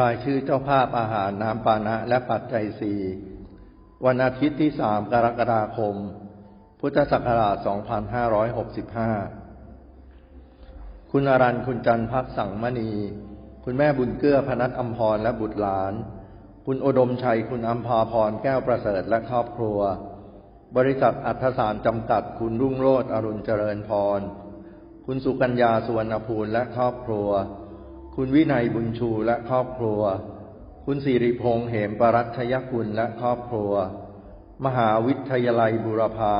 รายชื่อเจ้าภาพอาหารน้ำปานะและปัจจัยสี่วันอาทิตย์ที่3กรกฎาคม พุทธศักราช 2565 คุณอรันคุณจันทร์พักสังมณี คุณแม่บุญเกื้อพนัทอัมพรและบุตรหลาน คุณโอดมชัย คุณอัมพาพรแก้วประเสริฐและครอบครัว บริษัทอัธสารจำกัด คุณรุ่งโรจน์อรุณเจริญพร คุณสุกัญญาสุวรรณภูลและครอบครัว คุณวินัยบุญชูและครอบครัว คุณสิริพงษ์เหมปรัชยกุลและครอบครัว มหาวิทยาลัยบุรพา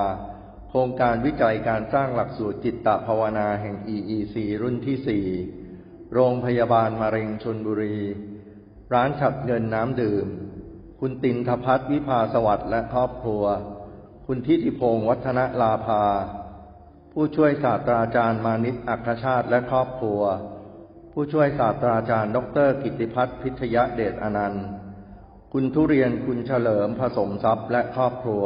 โครงการวิจัยการสร้างหลักสูตรจิตตภาวนาแห่ง EEC รุ่นที่4โรงพยาบาลมะเร็งชนบุรี ร้านฉับเงินน้ำดื่ม คุณตินทพัฒน์วิภาสวัสดิ์และครอบครัว คุณทิติพงศ์วัฒนลาภา ผู้ช่วยศาสตราจารย์มานิตอัครชาติและครอบครัว ผู้ช่วยศาสตราจารย์ ดร กิติพัฒน์พิทยเดชอนันต์ คุณทุเรียนคุณเฉลิมผสมทรัพย์และครอบครัว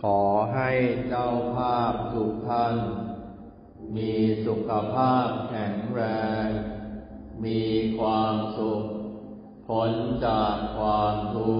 ขอให้เจ้าภาพทุกท่าน มีสุขภาพแข็งแรง มีความสุขพ้นจากความทุกข์